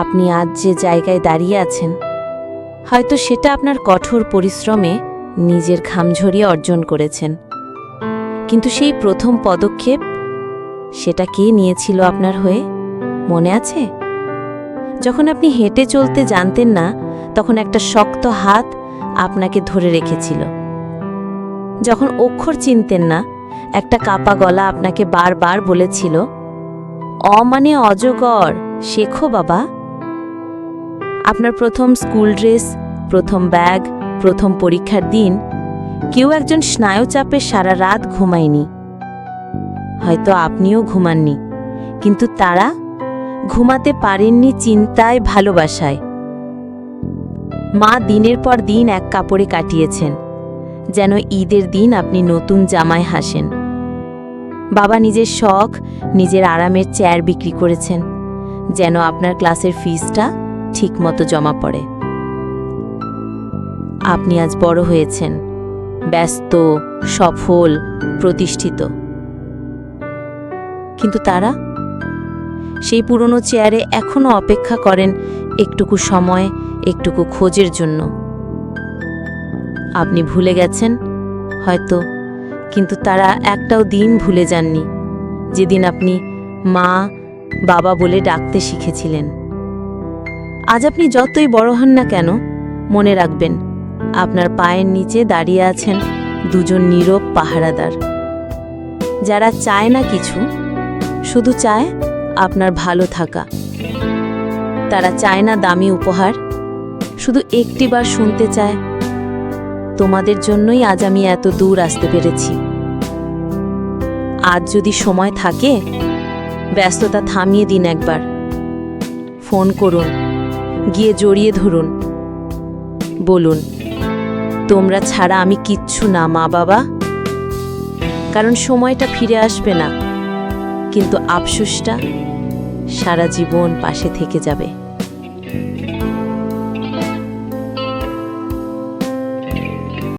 আপনি আজ যে জায়গায় দাঁড়িয়ে আছেন, হয়তো সেটা আপনার কঠোর পরিশ্রমে নিজের ঘাম ঝরিয়ে অর্জন করেছেন। কিন্তু সেই প্রথম পদক্ষেপ, সেটা কে নিয়েছিল আপনার হয়ে, মনে আছে? যখন আপনি হেঁটে চলতে জানতেন না, তখন একটা শক্ত হাত আপনাকে ধরে রেখেছিল। যখন অক্ষর চিনতেন না, একটা কাপা গলা আপনাকে বারবার বলেছিল, অ মানে অজগর, শেখো বাবা। আপনার প্রথম স্কুল ড্রেস, প্রথম ব্যাগ, প্রথম পরীক্ষার দিন, কেউ একজন স্নায়ুচাপে সারা রাত ঘুমায়নি। হয়তো আপনিও ঘুমাননি, কিন্তু তারা ঘুমাতে পারেননি চিন্তায় ভালোবাসায়। মা দিনের পর দিন এক কাপড়ে কাটিয়েছেন, যেন ঈদের দিন আপনি নতুন জামায় হাসেন। বাবা নিজের শখ, নিজের আরামের চেয়ার বিক্রি করেছেন, যেন আপনার ক্লাসের ফিসটা ঠিকমতো জমা পড়ে। আপনি আজ বড় হয়েছেন, ব্যস্ত, সফল, প্রতিষ্ঠিত। কিন্তু তারা? সেই পুরনো চেয়ারে এখনও অপেক্ষা করেন একটুকু সময়, একটুকু খোঁজের জন্য। আপনি ভুলে গেছেন, হয়তো, কিন্তু তারা একটাও দিন ভুলে যাননি, যেদিন আপনি মা, বাবা বলে ডাকতে শিখেছিলেন। আজ আপনি যতই বড় হন না কেন, মনে রাখবেন, আপনার পায়ের নিচে দাঁড়িয়ে আছেন দুজন নীরব পাহারাদার। যারা চায় না কিছু, শুধু চায় আপনার ভালো থাকা। তারা চায় না দামি উপহার, শুধু একটিবার শুনতে চায়, তোমাদের জন্যই আজ আমি এত দূর আসতে পেরেছি। আজ যদি সময় থাকে, ব্যস্ততা থামিয়ে দিন একবার। ফোন করুন। গিয়ে জড়িয়ে ধরুন। বলুন, তোমরা ছাড়া আমি কিচ্ছু না, মা বাবা। কারণ সময়টা ফিরে আসবে না, কিন্তু আফসোসটা সারা জীবন পাশে থেকে যাবে।